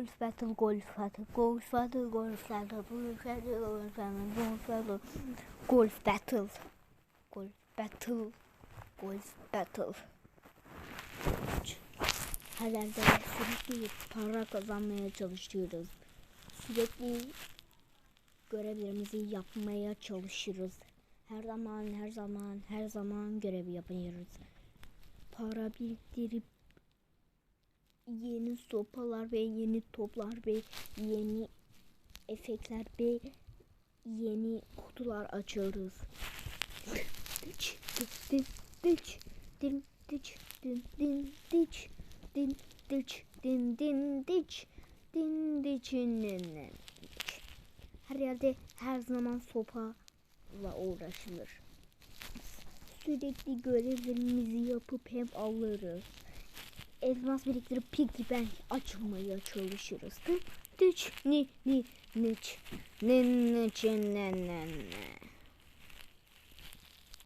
golf battle, golf battle, golf battle, golf battle, golf battle, golf battle, golf battle, golf battle, golf battle, golf battle. Her yerde sürekli para kazanmaya çalışıyoruz. Sürekli görevlerimizi yapmaya çalışırız. Her zaman, her zaman, her zaman görevi yapıyoruz. Para biriktirip yeni sopalar ve yeni toplar ve yeni efektler ve yeni kutular açıyoruz. Dıç, dıç, dıç, dıç, dıç, din, dıç, din, dıç, din, din, dıç, din, dıçın, nin, nin, dıç. Her yerde her zaman sopayla uğraşılır. Sürekli görevlerimizi yapıp hem alırız elmas biriktirip piggy bank açmaya çalışırız. Dıç ni ni niç ne niç ne ne ne.